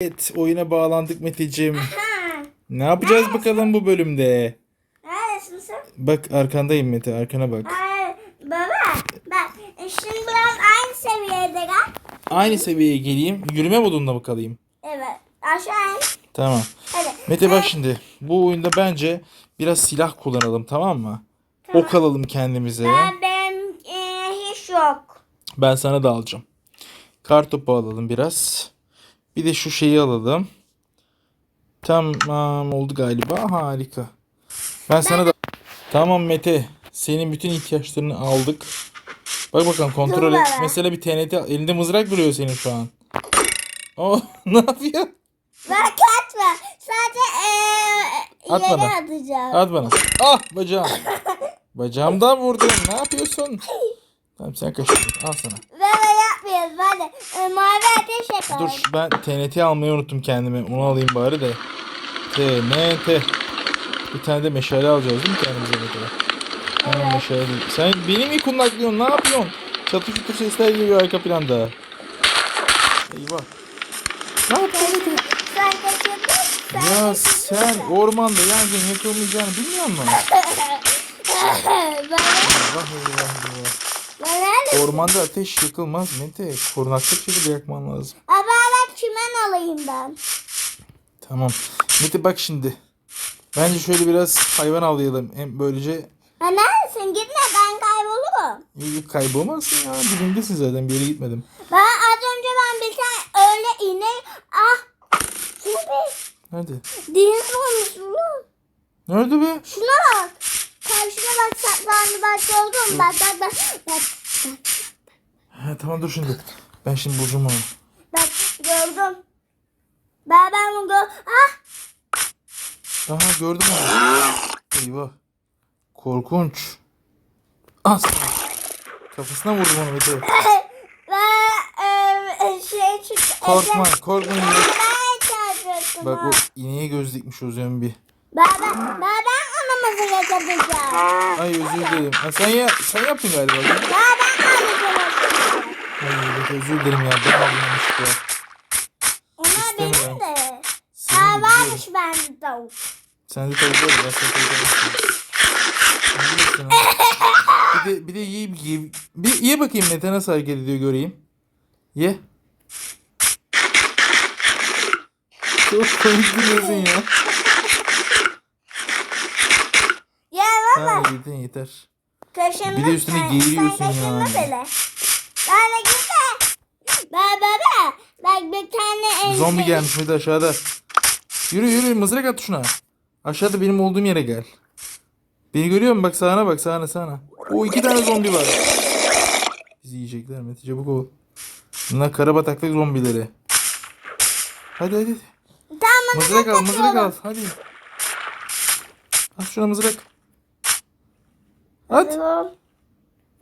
Evet oyuna bağlandık Meteciğim. Ne yapacağız bakalım bu bölümde? neredesin sen? Bak arkandayım Mete arkana bak. Baba. Bak, şimdi biraz aynı seviyede gel. Aynı seviyeye geleyim. Yürüme modunda mı kalayım? Evet, aşağı in. Tamam. Hadi. Mete bak şimdi. Bu oyunda bence biraz silah kullanalım tamam mı? Ok alalım kendimize. Ben, benim e, hiç yok. Ben sana da alacağım. Kartopu alalım biraz. Bir de şu şeyi alalım. Tamam oldu galiba. Harika. Ben sana da... Tamam Mete. Senin bütün ihtiyaçlarını aldık. Bak bakalım kontrol et. Mesela bir TNT elinde mızrak duruyor senin şu an. Oh ne yapıyor? Bak atma. Sadece e, At yere bana. atacağım. At bana. Ah bacağım. Bacağımdan vurdun. Ne yapıyorsun? Tamam sen kaçırdın. Al sana. E, mavi ateş yakalım. Dur ben TNT almayı unuttum kendime. Onu alayım bari de. TNT. Bir tane de meşale alacağız değil mi kendimize mesela? Tamam meşale değil. Sen beni mi kundaklıyorsun? Ne yapıyorsun? Çatı kütür sesler geliyor arka planda. Eyvah. Ne yapıyorsun? Sen kaçırdın. Ya sen ormanda yangın yakılmayacağını bilmiyor musun? ben, Eyvah eyvah eyvah. nerede? Ormanda ateş yakılmaz Mete. Korunaklı bir şekilde yakman lazım. Ama ben çimen alayım ben. Tamam. Mete bak şimdi. Bence şöyle biraz hayvan avlayalım. Hem böylece Ha neredesin? Gitme ben kaybolurum. iyi kaybolmazsın ya. Dibimdesin zaten bir yere gitmedim. Ben az önce ben bir tane öyle inek... Ah! Bir Hadi. deniz olmuş oğlum. Nerede be? Şuna bak. Karşıda bak saklandı bak gördün mü? Bak bak bak. Bak Ha, tamam dur şimdi. Ben şimdi bulacağım onu. bak gördüm. Ben ben bunu gör... Ah! Aha gördüm onu. Eyvah. Korkunç. As. Kafasına vurdum onu Mete. Ben e, şey çıktı. Korkma korkmayın. Ben çarpıyorsun Bak o ineğe göz dikmiş o zombi. Ben ben ben ben anamızı yapacağım. Ay özür dilerim. Ha, sen ya sen yaptın galiba. Ben ben Ay özür dilerim ya. Ben aldım yanlışlıkla. Onlar benim de. Aa biliyorum. varmış bende tavuk. Sen de tavuk var ya. Ben sana tavuk? Bir de, bir de ye, ye, bir ye bakayım Mete nasıl hareket ediyor göreyim. Ye. Çok komik gülüyorsun ya. Ya baba Ha yedin yeter. kaşınma. Bir de üstüne geğiriyorsun sen kaşınma yani. bile. Ben de gitme. Ben baba. Bak bir tane el. Zombi gelmiş Mete aşağıda. Yürü yürü mızrak at şuna. Aşağıda benim olduğum yere gel. Beni görüyor musun? Bak sağına bak sağına sağına. O iki tane zombi var. Bizi yiyecekler Mete çabuk ol. Bunlar karabataklık zombileri. Hadi hadi. Tamam Mızrak al mızrak al. Hadi. At şuna mızrak. At. al.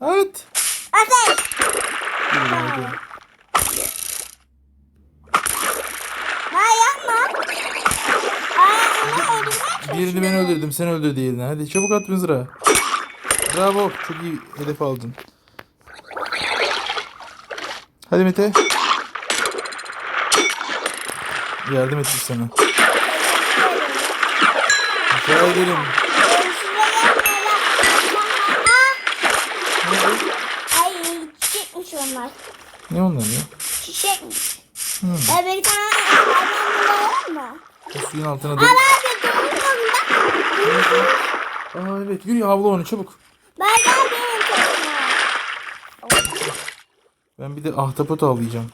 At. Ateş. Yürü, hadi. Ha yapma. Aa onu öldürmeye Birini ben öldürdüm sen öldür diğerini. Hadi çabuk at mızrağı. Bravo. Çok iyi hedef aldın. Hadi Mete. Yardım ettik sana. Rica ederim. Ay çiçekmiş onlar. Ne onlar ya? Çiçekmiş. Hmm. Ya bir tane var mı? O suyun altına Aa da. bak. Aa evet yürü havla onu çabuk. Ben gel benim takıma. Ben bir de ahtapot avlayacağım.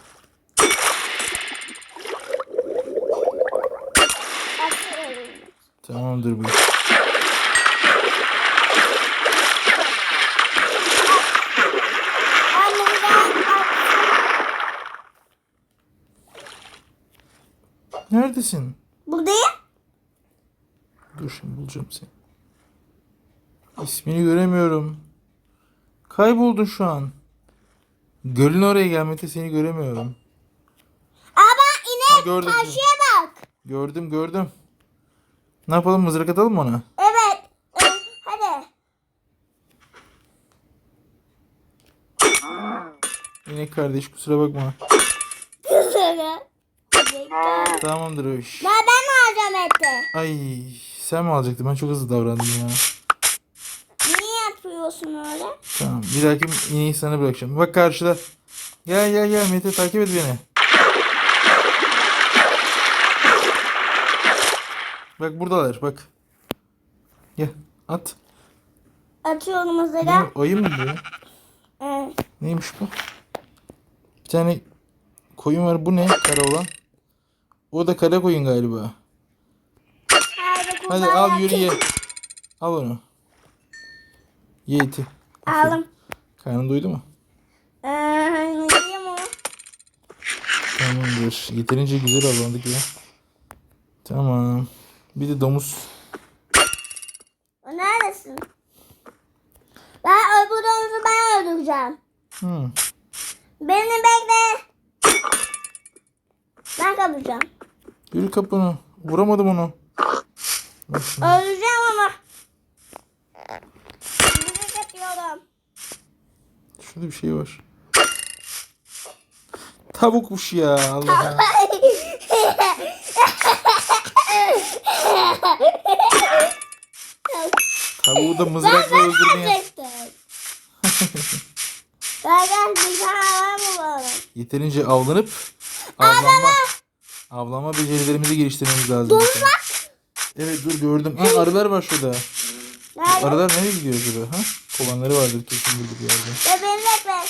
Tamamdır bu. Neredesin? Buradayım. Dur şimdi bulacağım seni. İsmini göremiyorum. Kayboldun şu an. Gölün oraya gelmekte seni göremiyorum. Ama Ha, inek gördüm. karşıya bak. Gördüm gördüm. Ne yapalım mızrak atalım mı ona? Evet. Ee, hadi. İnek kardeş kusura bakma. Dur. Tamamdır o iş. Ben ben alacağım eti. Ay sen mi alacaktın? Ben çok hızlı davrandım ya. Niye yapıyorsun öyle? Tamam bir dahaki ineği sana bırakacağım. Bak karşıda. Gel gel gel Mete takip et beni. Bak buradalar bak. Gel at. Atıyorum Ne, hızlıca. ayı mı bu? Evet. Neymiş bu? Bir tane koyun var. Bu ne? Kara olan. O da kara koyun galiba. Hadi, al yürü ye. Al onu. Ye eti. Aldım. Karnın doydu mu? Ee, yiyeyim onu. Tamamdır. Yeterince güzel avlandık ya. Tamam. Bir de domuz. O neredesin? Ben öbür domuzu ben öldüreceğim. Hmm. Beni bekle. Ben kapacağım. Yürü kapını. Vuramadım onu. Öldüreceğim ama. Müzik yapıyorum. Şurada bir şey var. Tavukmuş ya. Allah'ım. Tavuğu da mızrakla öldürmeye. Ben bir tane? Yeterince avlanıp avlanma avlanma becerilerimizi geliştirmemiz lazım. Domuzlar. Evet dur gördüm. Ha, arılar var şurada. Nerede? Arılar nereye gidiyor acaba? Ha? Kovanları vardır kesin burada bir yerde. Ya beni bekle.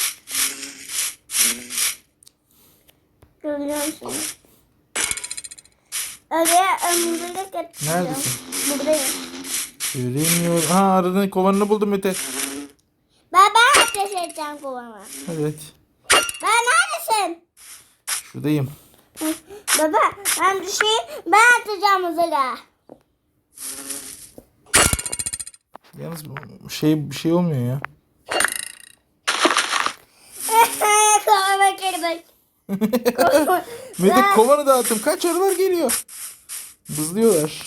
Görüyor musun? Oraya ömürlük yapacağım. Neredesin? Buradayım. Göremiyorum. Ha arının kovanını buldum Mete. Ben ben ateş edeceğim kovama. Evet. Ben neredesin? Şuradayım. Baba ben düşeyim ben atacağım hızıyla. Yalnız şey bir şey olmuyor ya. Kovama geri bak. Ben- kovanı dağıttım. Kaç arılar geliyor. Bızlıyorlar.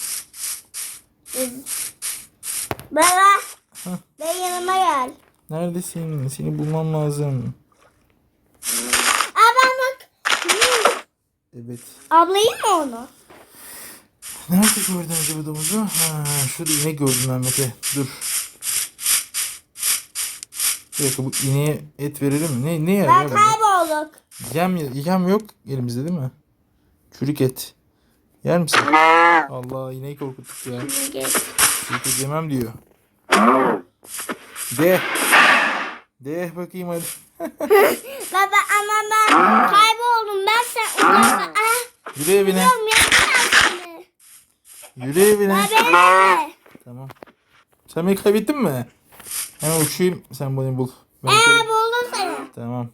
Baba Hah. ben yanıma gel. Neredesin? Seni bulmam lazım. Aa ben bak. Evet. Ablayayım mı onu? Nerede gördün acaba domuzu? Ha, şurada inek gördüm ben Mete. Dur. Bir dakika bu ineğe et verelim mi? Ne, ne yer Ben ya kaybolduk. Yem, yem yok elimizde değil mi? Çürük et. Yer misin? Allah ineği korkuttuk ya. Çürük et yemem diyor. De. De bakayım hadi. Baba ama ben kayboldum. Ben sen uzakta. Ah, Yürü evine. biliyorum yakın seni. Yürü evine. Beni. Tamam. Sen beni kaybettin mi? Hemen uçayım sen beni bul. Ben Ee yukarı- buldum seni. Tamam.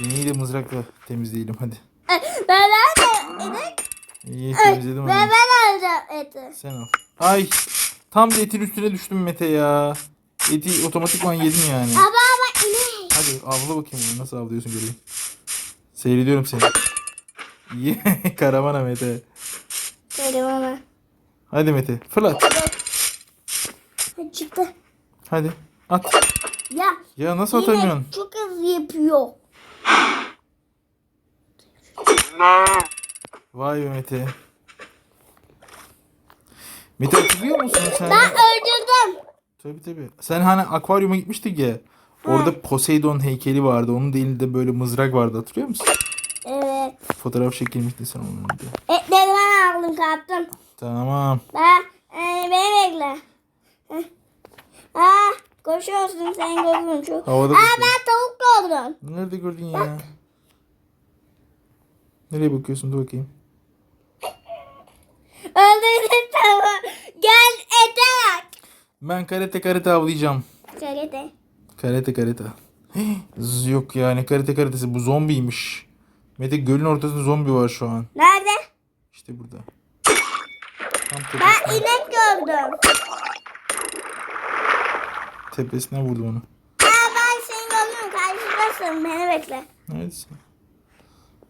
İneği de mızrakla temizleyelim hadi. Ee, Ben nerede? İnek? İyi Ee, temizledim Ben hadi. ben alacağım eti. Sen al. Ay tam da etin üstüne düştüm Mete ya. Eti otomatikman yedim yani. Baba bak inek. Hadi avla bakayım onu nasıl avlıyorsun göreyim. Seyrediyorum seni. Karavana Mete. Ama. Hadi Mete fırlat. Hadi Çıktı. Hadi at. Ya Ya nasıl atamıyorsun? inek çok hızlı yapıyor. Vay be Mete. Mete hatırlıyor musun sen? Ben öldürdüm. Tabii tabii. Sen hani akvaryuma gitmiştik ya. Orada Poseidon heykeli vardı. Onun elinde böyle mızrak vardı hatırlıyor musun? Fotoğraf çekilmişti sen onun elinde. Etleri ben aldım kaptım. Tamam. Ben e, beni bekle. Aa, koşuyorsun sen gördün çok. Havada Aa koşuyor. ben tavuk gördüm. Nerede gördün ya? Nereye bakıyorsun? Dur bakayım. Öldürdüm tavuğu. Gel ete bak. Ben karate karate avlayacağım. Karate karate. Z- Yok ya ne karate karatesi bu zombiymiş. Mete gölün ortasında zombi var şu an. Nerede? İşte burada. Tam Ben inek gördüm. tepesine vurdum onu. Aa ben seni gördüm. Karşıdasın. Beni bekle. Neredesin?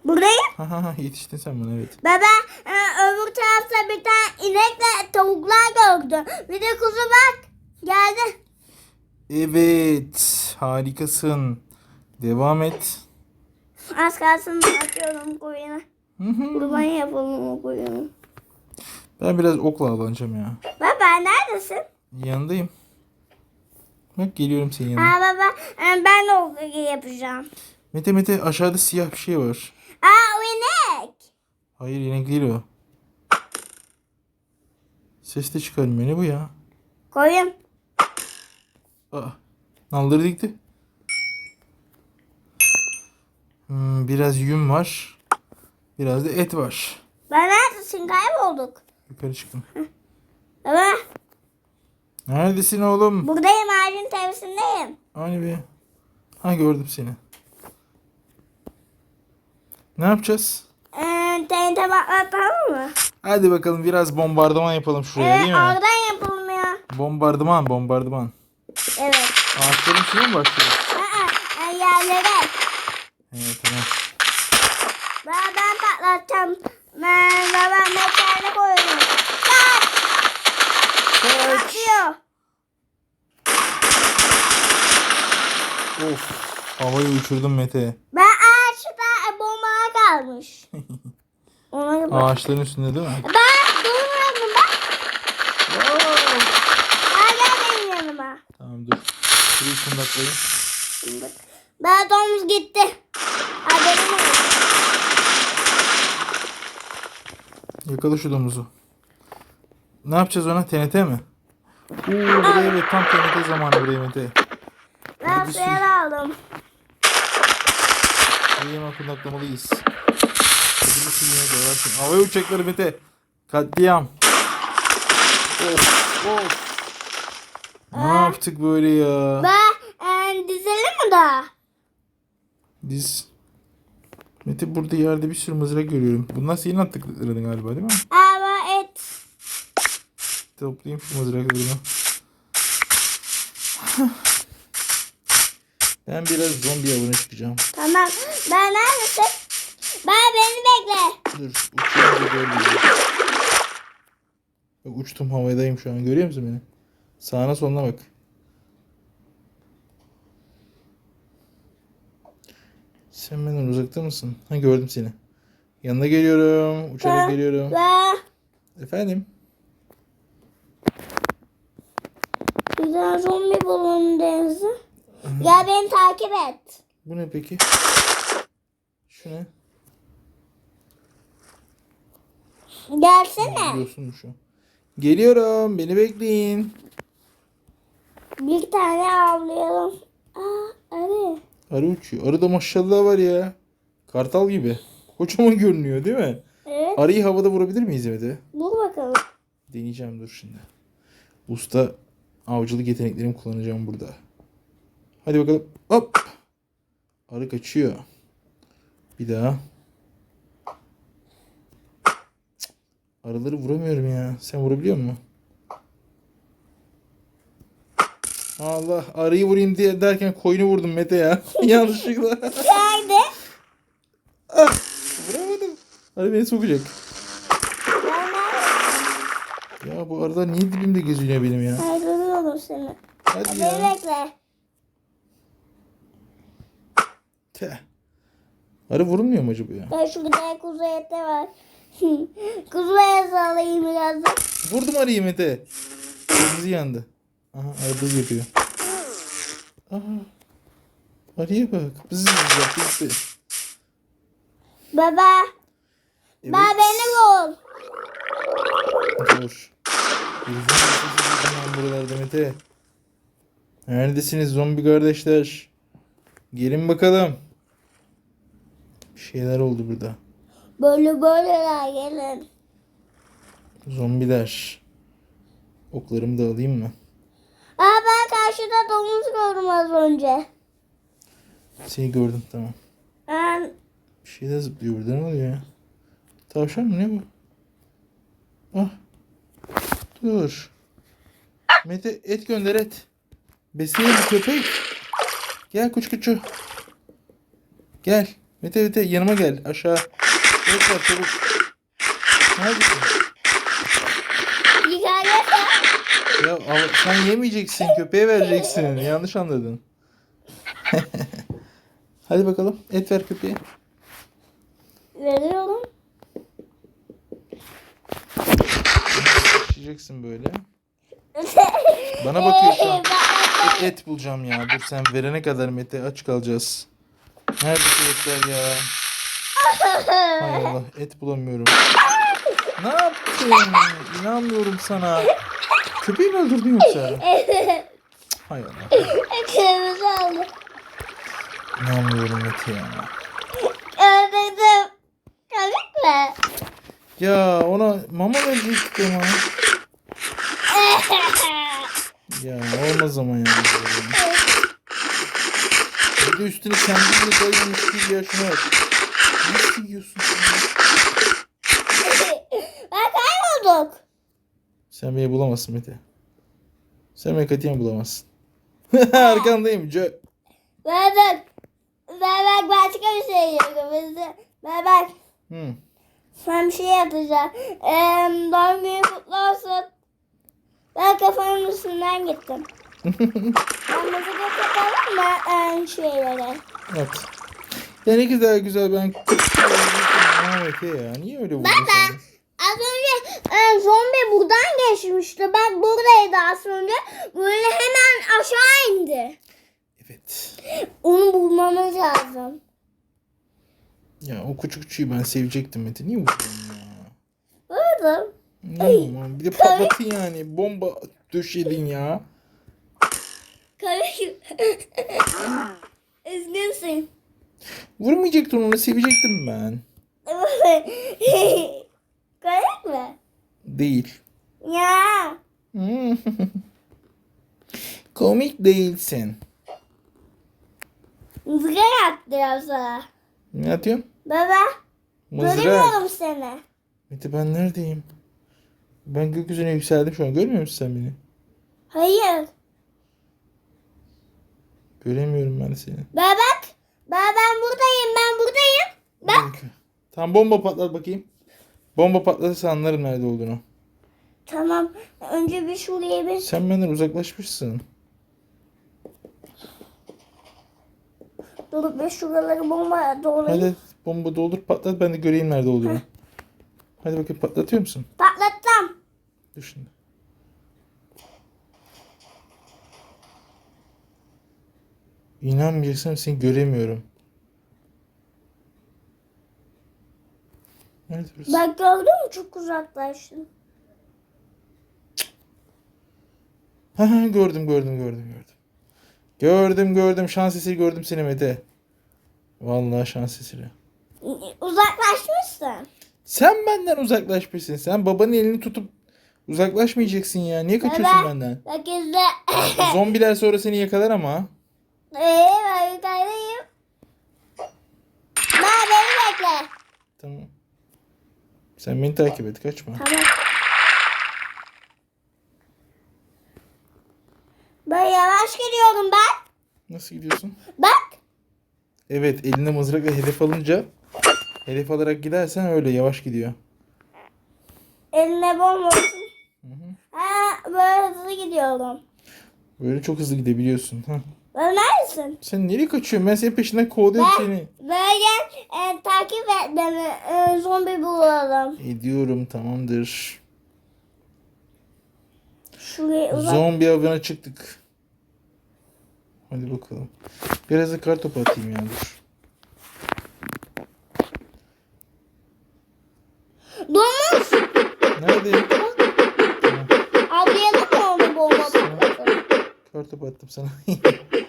Buradayım. Ha ha ha yetiştin sen bana evet. Baba e, öbür tarafta bir tane inekle tavuklar gördüm. Bir de kuzu bak. Geldi. Evet harikasın. Devam et. Az kalsın atıyorum koyuna. Kurban yapalım o koyunu. Ben biraz okla avlanacağım ya. Baba neredesin? Yanındayım. Bak geliyorum senin yanına. Aa baba e, ben de o koyu yapacağım. Mete Mete aşağıda siyah bir şey var. Aa o inek. Hayır inek değil o. Ses de çıkarmıyor. Ne bu ya? Koyun. Aa, nalları dikti. Hmm, biraz yün var. Biraz da et var. Ben neredesin kaybolduk. Yukarı çıktım. Baba Neredesin oğlum? buradayım ağacın tepesindeyim. Hani bir. Ha gördüm seni. Ne yapacağız? Ee, TNT patlatalım mı? Hadi bakalım biraz bombardıman yapalım şuraya Evet değil mi? oradan yapalım ya. Bombardıman, bombardıman. Evet. Ağaçların üstüne mi başlıyoruz? Aa, yerlere. Evet tamam. Baba ben patlatacağım. Ben babam mekanı koyuyorum. Kaç! Kaç. Of. Havayı uçurdum Mete. Ben ağaçta bombalar kalmış. Ağaçların üstünde değil mi? Ben durmadım bak. Gel benim yanıma. Tamam dur. Şurayı kundaklayayım. Bak. Ben domuz gitti. Haberim yok. Yakala şu domuzu. Ne yapacağız ona? TNT mi? Oo, buraya evet tam TNT zamanı buraya Mete. Ben Hadi suya aldım. Burayı hemen kundaklamalıyız. Suyuna döversin. Havaya uçacakları Mete. Katliam. Of of. Ne yaptık böyle ya? Ben e, dizelim mi daha? Biz Mete burada yerde bir sürü mızrak görüyorum. Bunlar senin attıkların galiba değil mi? Ama et. Toplayayım şu mızraklarımı. ben biraz zombi avına çıkacağım. Tamam. Ben neredesin? Ben beni bekle. Dur uçuyorum da. Bak uçtum havadayım şu an görüyor musun beni? Sağına soluna bak. Sen benden uzakta mısın? Ha gördüm seni. Yanına geliyorum. Uçarak Ben- geliyorum. Efendim? tane zombi bulalım Deniz'e. Gel beni takip et. Bu ne peki? Şu ne? Gelsene. Biliyorsun şu. Geliyorum. Beni bekleyin. Bir tane avlayalım. Aa arı. Arı uçuyor. Arı da maşallah var ya. Kartal gibi. Kocaman görünüyor değil mi? Evet. Arıyı havada vurabilir miyiz evde? Bul bakalım. Deneyeceğim dur şimdi. Usta avcılık yeteneklerimi kullanacağım burada. Hadi bakalım. Hop. Arı kaçıyor. Bir daha. Arıları vuramıyorum ya. Sen vurabiliyor musun? Allah arıyı vurayım diye derken koyunu vurdum Mete ya. Yanlışlıkla. Nerede? Ah, Vuramadım. Arı beni sokacak. Ya bu arılar niye dibimde geziyor benim ya? Kaydırıyorum seni. Hadi ya. bekle. Teh. Arı vurulmuyor mu acaba ya? Ben şu güzel kuzu eti var. kuzu eti alayım biraz da. Vurdum arıyı Mete. Kırmızı yandı. Aha buz yapıyor. Aha. Arıya bak. Bız yaptı gitti. Baba. Evet. Baba beni bul. Dur. Ben buralarda Mete. Neredesiniz zombi kardeşler? Gelin bakalım. Bir şeyler oldu burada. Böyle böyleler gelin. Zombiler. Oklarımı da alayım mı? Aa ben karşıda domuz gördüm az önce. Seni gördüm tamam. Ben Bir şey de zıplıyor burada ne oluyor ya? Tavşan mı ne bu? Ah. Dur. Mete et gönder et. Besleyelim köpek. Gel kuş kuçu. Gel. Mete Mete yanıma gel aşağı. Et var çabuk. Neredesin? Av- sen yemeyeceksin köpeğe vereceksin. Yanlış anladın. Hadi bakalım et ver köpeğe. Veriyorum. Başlayacaksın böyle. Bana bakıyor şu an. Et, et bulacağım ya. Dur sen verene kadar Mete aç kalacağız. Nerede etler ya? Hay Allah et bulamıyorum. Ne yaptın? İnanmıyorum sana. Köpeği mi öldürdün yoksa? Hay Allah. Kırmızı aldım. İnanmıyorum Mete ya. Öldürdüm. Komik mi? Ya ona mama verecektik ama. Ya olmaz ama ya. Bir de üstüne kendinle dayanmış gibi ya şuna bak. Nasıl yiyorsun sen? Bak kaybolduk. Sen beni bulamazsın Mete. Sen beni katiyen bulamazsın. Arkandayım. Cö. Ben bak. Ben bak başka bir şey yapıyorum. Ben bak. Hı. Ben bir şey yapacağım. Ee, doğum günü kutlu olsun. Ben kafanın üstünden gittim. ben müzik yapalım mı ee, şeylere? Evet. Ya ne güzel güzel ben Mete ya. Niye öyle vurdun Baba. sen? Az önce e, zombi buradan geçmişti. Bak buradaydı az önce. Böyle hemen aşağı indi. Evet. Onu bulmamız lazım. Ya o küçük küçüğü ben sevecektim Mete. Niye vurdun ya? Ne yapayım? Bir de patlatın yani. Bomba döşedin ya. Karışık. Üzgünsün. Vurmayacaktın onu sevecektim ben. Garip mi? Değil. Ya. Hmm. Komik değilsin. Mızıka yaptırıyorum sana. Ne atıyorsun? Baba. Mızrak. Göremiyorum seni. Mete ben neredeyim? Ben gökyüzüne yükseldim şu an. Görmüyor musun sen beni? Hayır. Göremiyorum ben seni. Baba bak. Baba ben buradayım. Ben buradayım. Bak. Tamam bomba patlat bakayım. Bomba patlatırsa anlarım nerede olduğunu. Tamam. Önce bir şuraya bir. Sen benden uzaklaşmışsın. Dur bir şuraları bomba dolayayım. Hadi bomba doldur patlat ben de göreyim nerede olduğunu. Hadi bakayım patlatıyor musun? Patlattım. Dur şimdi. İnanmayacaksın seni göremiyorum. Nerede burası? Bak gördün mü çok ha gördüm gördüm gördüm gördüm. Gördüm gördüm şans eseri gördüm seni Mete. Vallahi şans eseri. Uzaklaşmışsın. Sen benden uzaklaşmışsın. Sen babanın elini tutup uzaklaşmayacaksın ya. Niye kaçıyorsun Baba. benden? Bak izle. Zombiler sonra seni yakalar ama. Eee ben yukarıdayım. Ben beni bekle. Tamam. Sen beni takip et kaçma. Tamam. Ben yavaş gidiyorum ben. Nasıl gidiyorsun? Bak. Evet eline mızrakla hedef alınca hedef alarak gidersen öyle yavaş gidiyor. Eline bomba olsun. Hı hı. Ha, böyle hızlı gidiyorum. Böyle çok hızlı gidebiliyorsun. Ha. Neredesin? Sen nereye kaçıyorsun? Ben senin peşinden kovalıyorum Ben seni. böyle e, takip et beni. E, zombi bulalım. Ediyorum tamamdır. Şuraya uzak. Zombi avına çıktık. Hadi bakalım. Biraz da kar topu atayım ya dur. Domuz. Neredeyim? Avlayalım mı onu bomba? Kar topu attım sana.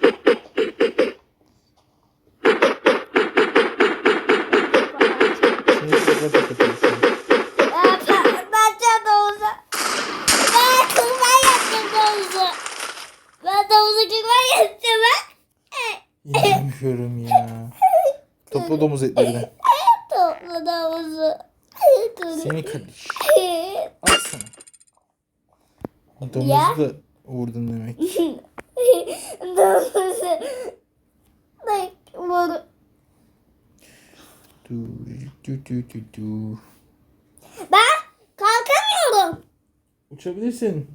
Topla domuz etlerini. Topla domuzu. Seni kardeş. Al sana. Domuzu Ya. da vurdun demek. Domuzu. Bak bunu. Du, du, du, du, du. Ben kalkamıyorum. Uçabilirsin.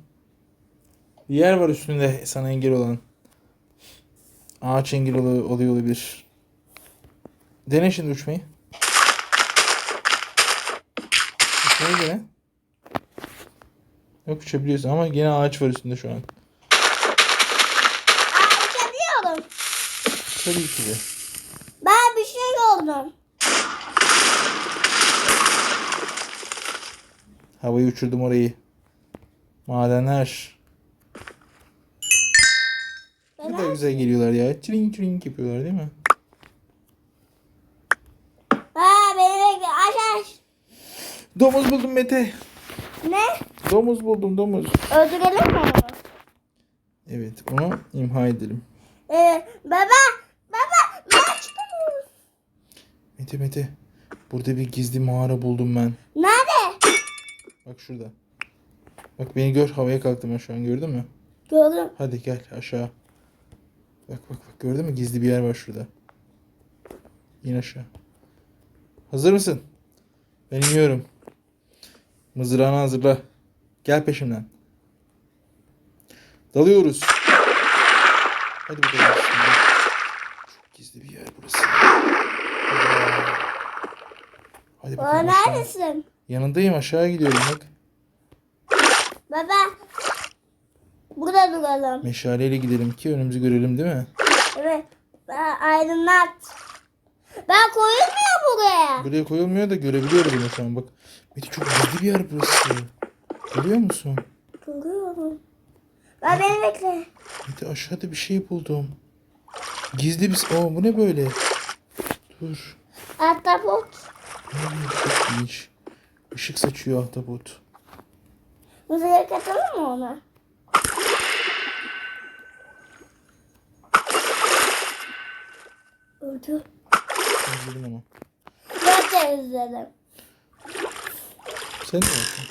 Bir yer var üstünde sana engel olan. Ağaç engel ol- oluyor olabilir. Dene şimdi uçmayı. Neydi ne? Yok uçabiliyorsun ama yine ağaç var üstünde şu an. Aa uçabiliyorum. Tabii ki de. Ben bir şey oldum. Havayı uçurdum orayı. Madenler. Ne kadar güzel geliyorlar ya. Çring çring yapıyorlar değil mi? Ha beni bekle. Aç aç. Domuz buldum Mete. Ne? Domuz buldum domuz. Öldürelim mi onu? Evet onu imha edelim. Ee, baba. Baba. Çıkamıyorum. Mete Mete. Burada bir gizli mağara buldum ben. Nerede? Bak şurada. Bak beni gör havaya kalktım ben şu an gördün mü? Gördüm. Hadi gel aşağı. Bak bak bak gördün mü gizli bir yer var şurada. İn aşağı. Hazır mısın? Ben iniyorum. Mızrağını hazırla. Gel peşimden. Dalıyoruz. Hadi bakalım. bismillah. Çok gizli bir yer burası. Hadi Baba bakalım. aşağı. neredesin? Yanındayım aşağı gidiyorum bak. Baba. Burada duralım. Meşaleyle gidelim ki önümüzü görelim değil mi? Evet. Ben aydınlat. Ben koyulmuyor buraya. Buraya koyulmuyor da görebiliyoruz onu şu an bak. Mete çok gizli bir yer burası. Görüyor musun? Görüyorum. Ben beni bekle. Mete aşağıda bir şey buldum. Gizli bir... Aa bu ne böyle? Dur. Ahtapot. Hmm, çok ilginç. Işık saçıyor ahtapot. Müzeye katalım mı ona? Öldü. İzledim onu. Ben de izledim. Sen ne yaptın?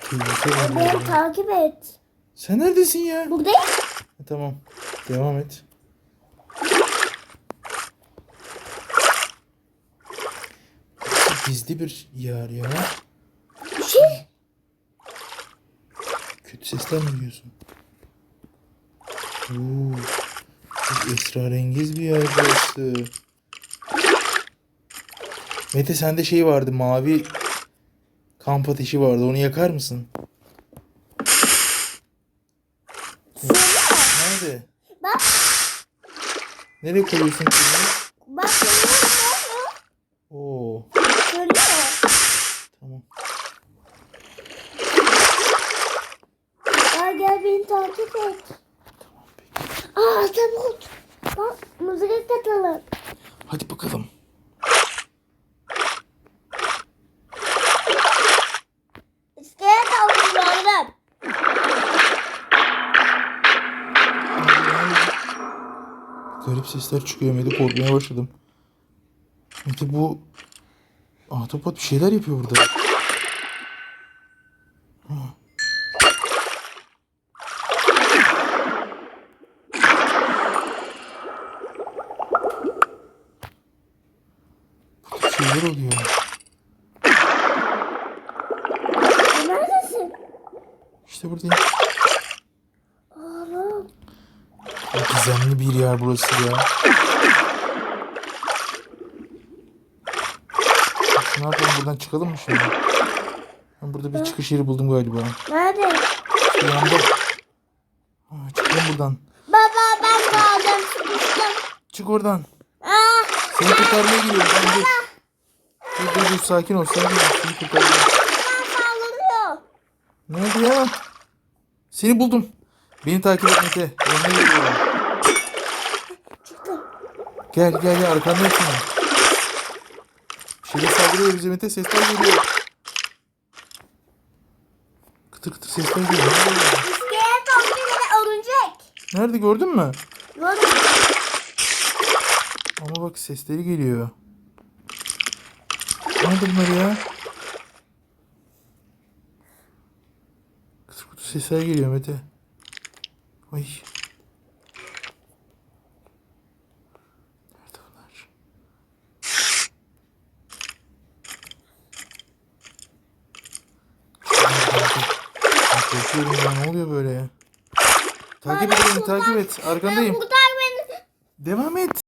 Tehlikeli Beni takip et. Sen neredesin ya? Buradayım. Ha, Tamam. Devam et. Gizli bir yer ya. Şey. Kötü sesler mi duyuyorsun? Oo, çok esrarengiz bir yer burası. Mete sende şey vardı mavi kamp ateşi vardı onu yakar mısın? Nerede? Bak. Nereye koyuyorsun kendini? Bak? Oo Görüyor. tamam. Gel gel beni takip et. Aa ahtapot. Bak müziğe katalım. Hadi bakalım. İskelet aldım gördüm. Garip sesler çıkıyor Mete korkmaya başladım. Mete bu ahtapot bir şeyler yapıyor burada. Burada bir şeyler oluyor. Neredesin? İşte buradayım. Oğlum. Gizemli bir yer burası ya. Ne yapalım buradan çıkalım mı şimdi? Ben burada bir çıkış yeri buldum galiba. Nerede? Bir yanda. Ha, çıkalım buradan. Baba ben kaldım sıkıştım. Çık oradan. Aa, Seni kurtarmaya geliyorum. Ben dur. Dur dur dur sakin ol. Sakin ol. Seni kurtaracağım. ben. Ne oldu ya? Seni buldum. Beni takip et Mete. Yanına geliyorum. Gel gel gel sana. Bir şeyler saldırıyor bize Mete. Sesler geliyor. Kıtır kıtır sesler geliyor. Ne oluyor? İskelet oldu beni örümcek. Nerede gördün mü? Gördüm. Ama bak sesleri geliyor. Nerede bunlar ya? Kıtır kıtır sesler geliyor Mete. Ay. Nerede bunlar? Ben Korkuyorum ya ne oluyor böyle ya? Takip et beni takip et. Arkandayım. Kurtar beni. Devam et.